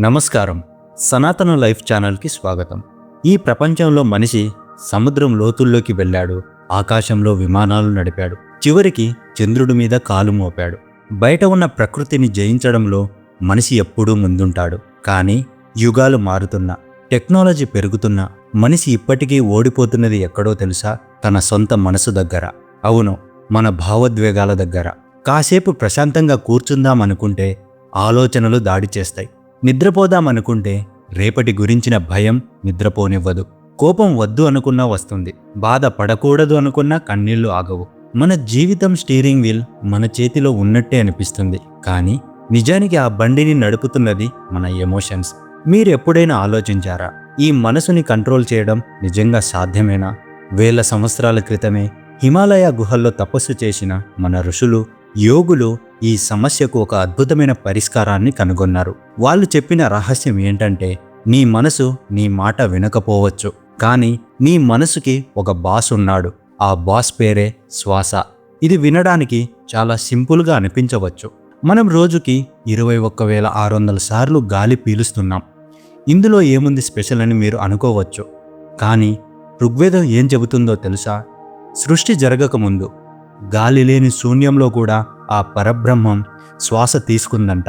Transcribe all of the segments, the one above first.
నమస్కారం. సనాతన లైఫ్ ఛానల్కి స్వాగతం. ఈ ప్రపంచంలో మనిషి సముద్రం లోతుల్లోకి వెళ్ళాడు ఆకాశంలో విమానాలు నడిపాడు చివరికి చంద్రుడి మీద కాలు మోపాడు. బయట ఉన్న ప్రకృతిని జయించడంలో మనిషి ఎప్పుడూ ముందుంటాడు. కానీ యుగాలు మారుతున్నా టెక్నాలజీ పెరుగుతున్నా మనిషి ఇప్పటికీ ఓడిపోతున్నది ఎక్కడో తెలుసా? తన సొంత మనసు దగ్గర. అవును మన భావోద్వేగాల దగ్గర. కాసేపు ప్రశాంతంగా కూర్చుందామనుకుంటే ఆలోచనలు దాడి చేస్తాయి. నిద్రపోదామనుకుంటే రేపటి గురించిన భయం నిద్రపోనివ్వదు. కోపం వద్దు అనుకున్నా వస్తుంది. బాధ పడకూడదు అనుకున్నా కన్నీళ్ళు ఆగవు. మన జీవితం స్టీరింగ్ వీల్ మన చేతిలో ఉన్నట్టే అనిపిస్తుంది. కానీ నిజానికి ఆ బండిని నడుపుతున్నది మన ఎమోషన్స్. మీరు ఎప్పుడైనా ఆలోచించారా? ఈ మనసుని కంట్రోల్ చేయడం నిజంగా సాధ్యమేనా? వేల సంవత్సరాల క్రితమే హిమాలయ గుహల్లో తపస్సు చేసిన మన ఋషులు యోగులు ఈ సమస్యకు ఒక అద్భుతమైన పరిష్కారాన్ని కనుగొన్నారు. వాళ్ళు చెప్పిన రహస్యం ఏంటంటే నీ మనసు నీ మాట వినకపోవచ్చు. కానీ నీ మనసుకి ఒక బాస్ ఉన్నాడు. ఆ బాస్ పేరే శ్వాస. ఇది వినడానికి చాలా సింపుల్గా అనిపించవచ్చు. మనం రోజుకి ఇరవై ఒక్క వేల ఆరు వందల సార్లు గాలి పీలుస్తున్నాం. ఇందులో ఏముంది స్పెషల్ అని మీరు అనుకోవచ్చు. కానీ ఋగ్వేదం ఏం చెబుతుందో తెలుసా? సృష్టి జరగకముందు గాలి లేని శూన్యంలో కూడా ఆ పరబ్రహ్మం శ్వాస తీసుకుందంట.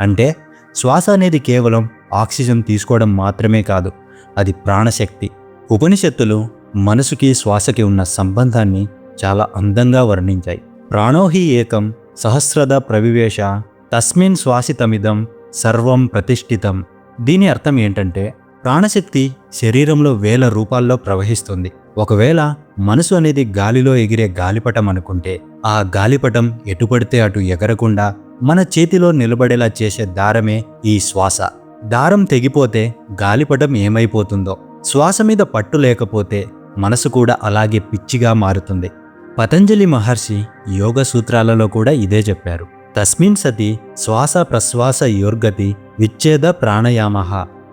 అంటే శ్వాస అనేది కేవలం ఆక్సిజన్ తీసుకోవడం మాత్రమే కాదు అది ప్రాణశక్తి. ఉపనిషత్తులు మనసుకి శ్వాసకి ఉన్న సంబంధాన్ని చాలా అందంగా వర్ణించాయి. ప్రాణోహి ఏకం సహస్రద ప్రవివేశ తస్మిన్ శ్వాసితమిదం సర్వం ప్రతిష్ఠితం. దీని అర్థం ఏంటంటే ప్రాణశక్తి శరీరంలో వేల రూపాల్లో ప్రవహిస్తుంది. ఒకవేళ మనసు అనేది గాలిలో ఎగిరే గాలిపటం అనుకుంటే ఆ గాలిపటం ఎటుపడితే అటు ఎగరకుండా మన చేతిలో నిలబడేలా చేసే దారమే ఈ శ్వాస. దారం తెగిపోతే గాలిపటం ఏమైపోతుందో శ్వాస మీద పట్టు లేకపోతే మనసు కూడా అలాగే పిచ్చిగా మారుతుంది. పతంజలి మహర్షి యోగ సూత్రాలలో కూడా ఇదే చెప్పారు. తస్మిన్ సతి శ్వాస ప్రశ్వాస యోర్గతి విచ్ఛేద ప్రాణాయామ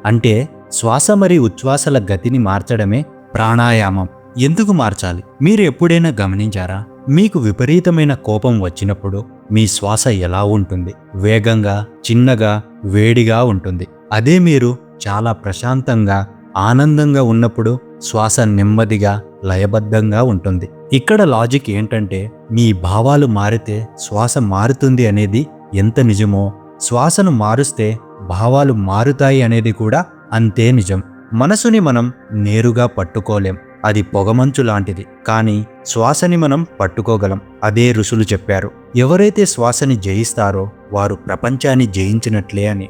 అంటే శ్వాస మరియు ఉచ్ఛ్వాసల గతిని మార్చడమే ప్రాణాయామం. ఎందుకు మార్చాలి? మీరు ఎప్పుడైనా గమనించారా? మీకు విపరీతమైన కోపం వచ్చినప్పుడు మీ శ్వాస ఎలా ఉంటుంది? వేగంగా చిన్నగా వేడిగా ఉంటుంది. అదే మీరు చాలా ప్రశాంతంగా ఆనందంగా ఉన్నప్పుడు శ్వాస నెమ్మదిగా లయబద్ధంగా ఉంటుంది. ఇక్కడ లాజిక్ ఏంటంటే మీ భావాలు మారితే శ్వాస మారుతుంది అనేది ఎంత నిజమో శ్వాసను మారుస్తే భావాలు మారుతాయి అనేది కూడా అంతే నిజం. మనసుని మనం నేరుగా పట్టుకోలేం. అది పొగమంచు లాంటిది. కానీ శ్వాసని మనం పట్టుకోగలం. అదే ఋషులు చెప్పారు. ఎవరైతే శ్వాసని జయిస్తారో వారు ప్రపంచాన్ని జయించినట్లే అని.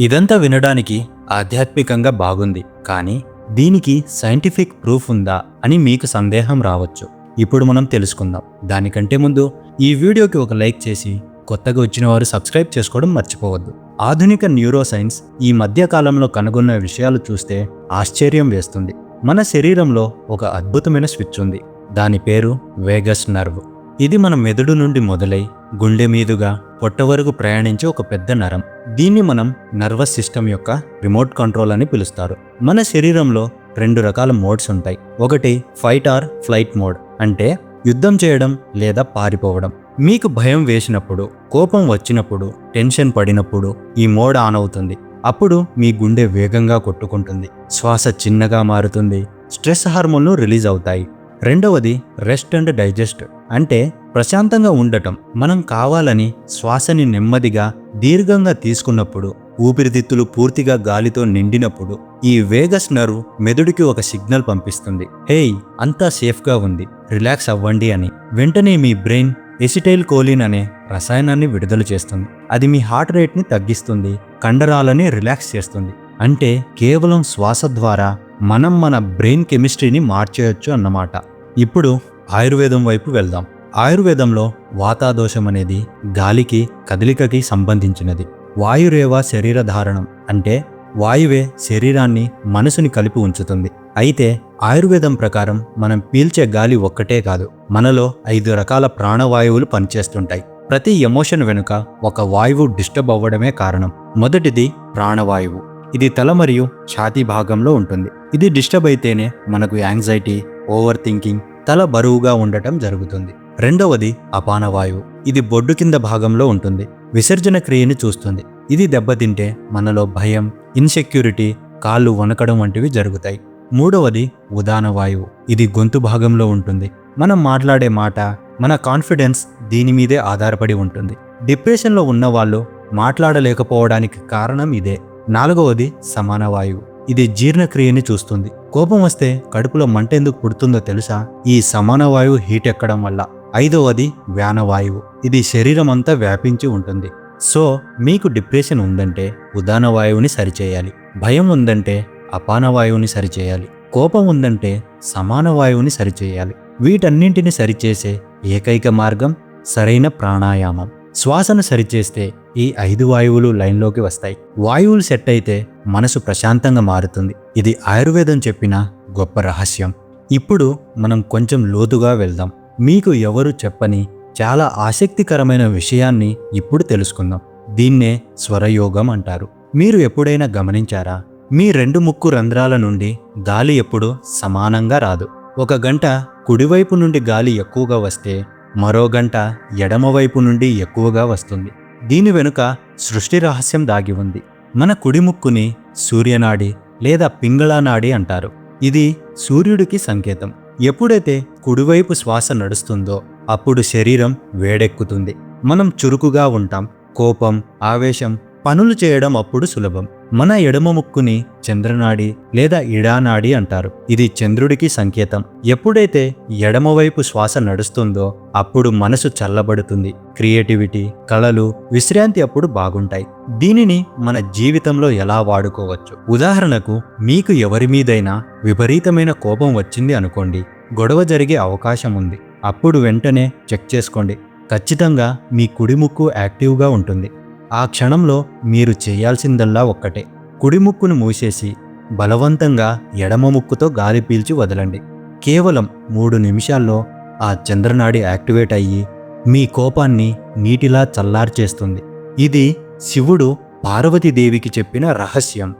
ఇదంతా వినడానికి ఆధ్యాత్మికంగా బాగుంది. కానీ దీనికి సైంటిఫిక్ ప్రూఫ్ ఉందా అని మీకు సందేహం రావచ్చు. ఇప్పుడు మనం తెలుసుకుందాం. దానికంటే ముందు ఈ వీడియోకి ఒక లైక్ చేసి కొత్తగా వచ్చిన వారు సబ్స్క్రైబ్ చేసుకోవడం మర్చిపోవద్దు. ఆధునిక న్యూరోసైన్స్ ఈ మధ్య కాలంలో కనుగొన్న విషయాలు చూస్తే ఆశ్చర్యం వేస్తుంది. మన శరీరంలో ఒక అద్భుతమైన స్విచ్ ఉంది. దాని పేరు వేగస్ నర్వ్. ఇది మన మెదడు నుండి మొదలై గుండె మీదుగా పొట్ట వరకు ప్రయాణించే ఒక పెద్ద నరం. దీన్ని మనం నర్వస్ సిస్టమ్ యొక్క రిమోట్ కంట్రోల్ అని పిలుస్తారు. మన శరీరంలో రెండు రకాల మోడ్స్ ఉంటాయి. ఒకటి ఫైట్ ఆర్ ఫ్లైట్ మోడ్. అంటే యుద్ధం చేయడం లేదా పారిపోవడం. మీకు భయం వేసినప్పుడు కోపం వచ్చినప్పుడు టెన్షన్ పడినప్పుడు ఈ మోడ్ ఆన్ అవుతుంది. అప్పుడు మీ గుండె వేగంగా కొట్టుకుంటుంది. శ్వాస చిన్నగా మారుతుంది. స్ట్రెస్ హార్మోన్లు రిలీజ్ అవుతాయి. రెండవది రెస్ట్ అండ్ డైజెస్ట్. అంటే ప్రశాంతంగా ఉండటం. మనం కావాలని శ్వాసని నెమ్మదిగా దీర్ఘంగా తీసుకున్నప్పుడు ఊపిరితిత్తులు పూర్తిగా గాలితో నిండినప్పుడు ఈ వేగస్ నర్వ్ మెదడుకి ఒక సిగ్నల్ పంపిస్తుంది. హేయ్ అంతా సేఫ్గా ఉంది. రిలాక్స్ అవ్వండి అని. వెంటనే మీ బ్రెయిన్ ఎసిటైల్ కోలిన్ అనే రసాయనాన్ని విడుదల చేస్తుంది. అది మీ హార్ట్ రేట్ని తగ్గిస్తుంది. కండరాలని రిలాక్స్ చేస్తుంది. అంటే కేవలం శ్వాస ద్వారా మనం మన బ్రెయిన్ కెమిస్ట్రీని మార్చేయొచ్చు అన్నమాట. ఇప్పుడు ఆయుర్వేదం వైపు వెళ్దాం. ఆయుర్వేదంలో వాతాదోషం అనేది గాలికి కదలికకి సంబంధించినది. వాయురేవ శరీర ధారణం అంటే వాయువే శరీరాన్ని మనసుని కలిపి ఉంచుతుంది. అయితే ఆయుర్వేదం ప్రకారం మనం పీల్చే గాలి ఒక్కటే కాదు మనలో ఐదు రకాల ప్రాణవాయువులు పనిచేస్తుంటాయి. ప్రతి ఎమోషన్ వెనుక ఒక వాయువు డిస్టర్బ్ అవ్వడమే కారణం. మొదటిది ప్రాణవాయువు. ఇది తల మరియు ఛాతీ భాగంలో ఉంటుంది. ఇది డిస్టర్బ్ అయితేనే మనకు యాంగ్జైటీ ఓవర్ థింకింగ్ తల బరువుగా ఉండటం జరుగుతుంది. రెండవది అపానవాయువు. ఇది బొడ్డు కింద భాగంలో ఉంటుంది. విసర్జన క్రియని చూస్తుంది. ఇది దెబ్బతింటే మనలో భయం ఇన్సెక్యూరిటీ కాళ్ళు వణకడం వంటివి జరుగుతాయి. మూడవది ఉదాన వాయువు ఇది గొంతు భాగంలో ఉంటుంది. మనం మాట్లాడే మాట మన కాన్ఫిడెన్స్ దీని మీదే ఆధారపడి ఉంటుంది. డిప్రెషన్లో ఉన్న వాళ్ళు మాట్లాడలేకపోవడానికి కారణం ఇదే. నాలుగవది సమాన వాయువు ఇది జీర్ణక్రియని చూస్తుంది. కోపం వస్తే కడుపులో మంట ఎందుకు పుడుతుందో తెలుసా? ఈ సమాన వాయువు హీట్ ఎక్కడం వల్ల. ఐదవది వ్యానవాయువు. ఇది శరీరం అంతా వ్యాపించి ఉంటుంది. సో మీకు డిప్రెషన్ ఉందంటే ఉదాన వాయువుని సరిచేయాలి. భయం ఉందంటే అపాన వాయువుని సరిచేయాలి. కోపం ఉందంటే సమాన వాయువుని సరిచేయాలి. వీటన్నింటిని సరిచేసే ఏకైక మార్గం సరైన ప్రాణాయామం. శ్వాసను సరిచేస్తే ఈ ఐదు వాయువులు లైన్లోకి వస్తాయి. వాయువులు సెట్ అయితే మనసు ప్రశాంతంగా మారుతుంది. ఇది ఆయుర్వేదం చెప్పిన గొప్ప రహస్యం. ఇప్పుడు మనం కొంచెం లోతుగా వెళ్దాం. మీకు ఎవరు చెప్పని చాలా ఆసక్తికరమైన విషయాన్ని ఇప్పుడు తెలుసుకుందాం. దీన్నే స్వరయోగం అంటారు. మీరు ఎప్పుడైనా గమనించారా? మీ రెండు ముక్కు రంధ్రాల నుండి గాలి ఎప్పుడు సమానంగా రాదు. ఒక గంట కుడివైపు నుండి గాలి ఎక్కువగా వస్తే మరో గంట ఎడమవైపు నుండి ఎక్కువగా వస్తుంది. దీని వెనుక సృష్టి రహస్యం దాగి ఉంది. మన కుడిముక్కుని సూర్యనాడి లేదా పింగళానాడి అంటారు. ఇది సూర్యుడికి సంకేతం. ఎప్పుడైతే కుడివైపు శ్వాస నడుస్తుందో అప్పుడు శరీరం వేడెక్కుతుంది. మనం చురుకుగా ఉంటాం. కోపం ఆవేశం పనులు చేయడం అప్పుడు సులభం. మన ఎడమ ముక్కుని చంద్రనాడి లేదా ఇడానాడి అంటారు. ఇది చంద్రుడికి సంకేతం. ఎప్పుడైతే ఎడమవైపు శ్వాస నడుస్తుందో అప్పుడు మనసు చల్లబడుతుంది. క్రియేటివిటీ కళలు విశ్రాంతి అప్పుడు బాగుంటాయి. దీనిని మన జీవితంలో ఎలా వాడుకోవచ్చు? ఉదాహరణకు మీకు ఎవరి మీదైనా విపరీతమైన కోపం వచ్చింది అనుకోండి. గొడవ జరిగే అవకాశం ఉంది. అప్పుడు వెంటనే చెక్ చేసుకోండి. ఖచ్చితంగా మీ కుడిముక్కు యాక్టివ్గా ఉంటుంది. ఆ క్షణంలో మీరు చేయాల్సిందల్లా ఒక్కటే. కుడి ముక్కును మూసేసి బలవంతంగా ఎడమ ముక్కుతో గాలి పీల్చి వదలండి. కేవలం మూడు నిమిషాల్లో ఆ చంద్రనాడి యాక్టివేట్ అయ్యి మీ కోపాన్ని నీటిలా చల్లార్చేస్తుంది. ఇది శివుడు పార్వతీదేవికి చెప్పిన రహస్యం.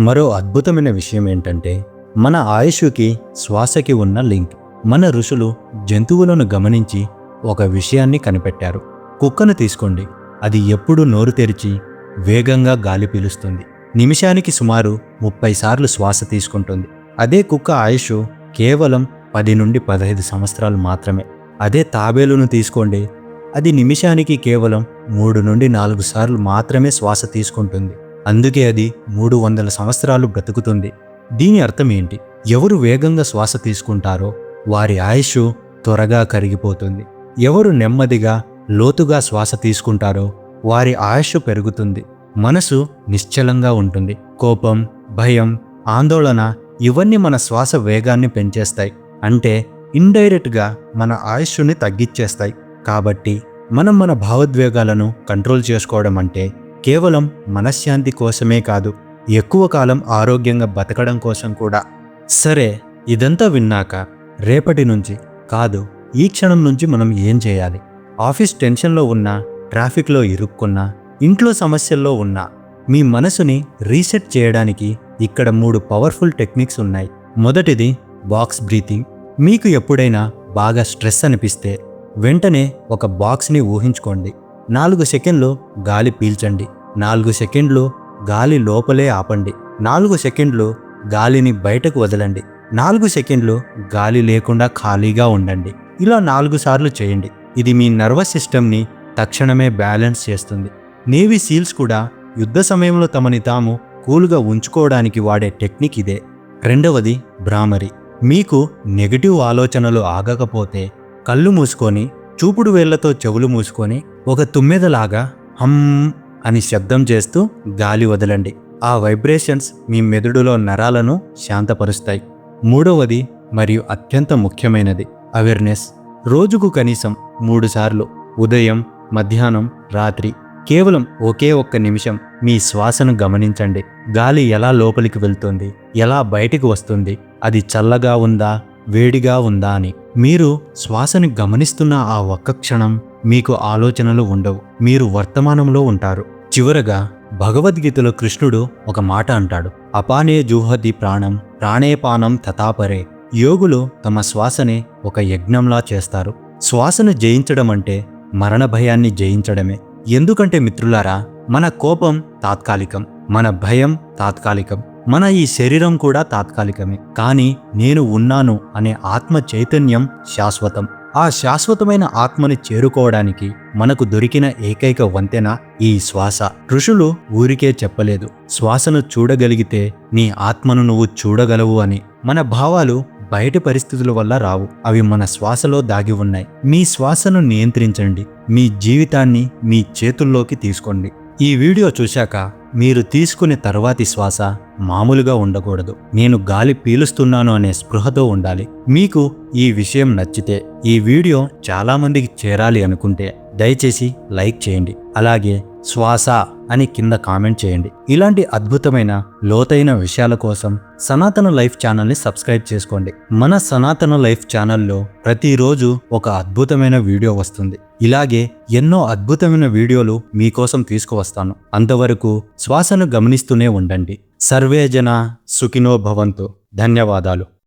మరో అద్భుతమైన విషయం ఏంటంటే మన ఆయుష్కి శ్వాసకి ఉన్న లింక్. మన ఋషులు జంతువులను గమనించి ఒక విషయాన్ని కనిపెట్టారు. కుక్కను తీసుకోండి. అది ఎప్పుడు నోరు తెరిచి వేగంగా గాలి పీలుస్తుంది. నిమిషానికి సుమారు ముప్పై సార్లు శ్వాస తీసుకుంటుంది. అదే కుక్క ఆయుష్ కేవలం పది నుండి పదహైదు సంవత్సరాలు మాత్రమే. అదే తాబేలును తీసుకోండి. అది నిమిషానికి కేవలం మూడు నుండి నాలుగు సార్లు మాత్రమే శ్వాస తీసుకుంటుంది. అందుకే అది మూడు వందల సంవత్సరాలు బ్రతుకుతుంది. దీని అర్థం ఏంటి? ఎవరు వేగంగా శ్వాస తీసుకుంటారో వారి ఆయుష్ త్వరగా కరిగిపోతుంది. ఎవరు నెమ్మదిగా లోతుగా శ్వాస తీసుకుంటారో వారి ఆయుష్ పెరుగుతుంది. మనసు నిశ్చలంగా ఉంటుంది. కోపం భయం ఆందోళన ఇవన్నీ మన శ్వాస వేగాన్ని పెంచేస్తాయి. అంటే ఇండైరెక్ట్గా మన ఆయుష్ని తగ్గించేస్తాయి కాబట్టి మనం మన భావోద్వేగాలను కంట్రోల్ చేసుకోవడం అంటే కేవలం మనశ్శాంతి కోసమే కాదు ఎక్కువ కాలం ఆరోగ్యంగా బతకడం కోసం కూడా. సరే ఇదంతా విన్నాక రేపటి నుంచి కాదు ఈ క్షణం నుంచి మనం ఏం చేయాలి? ఆఫీస్ టెన్షన్లో ఉన్నా ట్రాఫిక్లో ఇరుక్కున్నా ఇంట్లో సమస్యల్లో ఉన్నా మీ మనసుని రీసెట్ చేయడానికి ఇక్కడ మూడు పవర్ఫుల్ టెక్నిక్స్ ఉన్నాయి. మొదటిది బాక్స్ బ్రీతింగ్. మీకు ఎప్పుడైనా బాగా స్ట్రెస్ అనిపిస్తే వెంటనే ఒక బాక్స్ని ఊహించుకోండి. నాలుగు సెకండ్లు గాలి పీల్చండి. నాలుగు సెకండ్లు గాలి లోపలే ఆపండి. నాలుగు సెకండ్లు గాలిని బయటకు వదలండి. నాలుగు సెకండ్లు గాలి లేకుండా ఖాళీగా ఉండండి. ఇలా నాలుగు సార్లు చేయండి. ఇది మీ నర్వస్ సిస్టమ్ని తక్షణమే బ్యాలెన్స్ చేస్తుంది. నేవీ సీల్స్ కూడా యుద్ధ సమయంలో తమని తాము కూల్గా ఉంచుకోవడానికి వాడే టెక్నిక్ ఇదే. రెండవది భ్రామరి. మీకు నెగటివ్ ఆలోచనలు ఆగకపోతే కళ్ళు మూసుకొని చూపుడు వేళ్ళతో చెవులు మూసుకొని ఒక తుమ్మెదలాగా హమ్ అని శబ్దం చేస్తూ గాలి వదలండి. ఆ వైబ్రేషన్స్ మీ మెదడులో నరాలను శాంతపరుస్తాయి. మూడవది మరియు అత్యంత ముఖ్యమైనది అవేర్నెస్. రోజుకు కనీసం మూడుసార్లు ఉదయం మధ్యాహ్నం రాత్రి. కేవలం ఒకే ఒక్క నిమిషం మీ శ్వాసను గమనించండి. గాలి ఎలా లోపలికి వెళ్తుంది? ఎలా బయటికి వస్తుంది? అది చల్లగా ఉందా? వేడిగా ఉందా అని. మీరు శ్వాసను గమనిస్తున్న ఆ ఒక్క క్షణం మీకు ఆలోచనలు ఉండవు. మీరు వర్తమానంలో ఉంటారు. చివరగా భగవద్గీతలో కృష్ణుడు ఒక మాట అంటాడు. అపానే జూహతి ప్రాణం ప్రాణేపానం తథాపరే. యోగులు తమ శ్వాసని ఒక యజ్ఞంలా చేస్తారు. శ్వాసను జయించడం అంటే మరణ భయాన్ని జయించడమే. ఎందుకంటే మిత్రులారా మన కోపం తాత్కాలికం మన భయం తాత్కాలికం మన ఈ శరీరం కూడా తాత్కాలికమే. కానీ నేను ఉన్నాను అనే ఆత్మ చైతన్యం శాశ్వతం. ఆ శాశ్వతమైన ఆత్మని చేరుకోవడానికి మనకు దొరికిన ఏకైక వంతెన ఈ శ్వాస. ఋషులు ఊరికే చెప్పలేదు శ్వాసను చూడగలిగితే నీ ఆత్మను నువ్వు చూడగలవు అని. మన భావాలు బయటి పరిస్థితుల వల్ల రావు. అవి మన శ్వాసలో దాగి ఉన్నాయి. మీ శ్వాసను నియంత్రించండి. మీ జీవితాన్ని మీ చేతుల్లోకి తీసుకోండి. ఈ వీడియో చూశాక మీరు తీసుకునే తర్వాతి శ్వాస మామూలుగా ఉండకూడదు. నేను గాలి పీలుస్తున్నాను అనే స్పృహతో ఉండాలి. మీకు ఈ విషయం నచ్చితే ఈ వీడియో చాలామందికి చేరాలి అనుకుంటే దయచేసి లైక్ చేయండి. అలాగే శ్వాస అని కింద కామెంట్ చేయండి. ఇలాంటి అద్భుతమైన లోతైన విషయాల కోసం సనాతన లైఫ్ ఛానల్ని సబ్స్క్రైబ్ చేసుకోండి. మన సనాతన లైఫ్ ఛానల్లో ప్రతిరోజు ఒక అద్భుతమైన వీడియో వస్తుంది. ఇలాగే ఎన్నో అద్భుతమైన వీడియోలు మీకోసం తీసుకువస్తాను. అంతవరకు శ్వాసను గమనిస్తూనే ఉండండి. సర్వేజన సుఖినో భవంతు. ధన్యవాదాలు.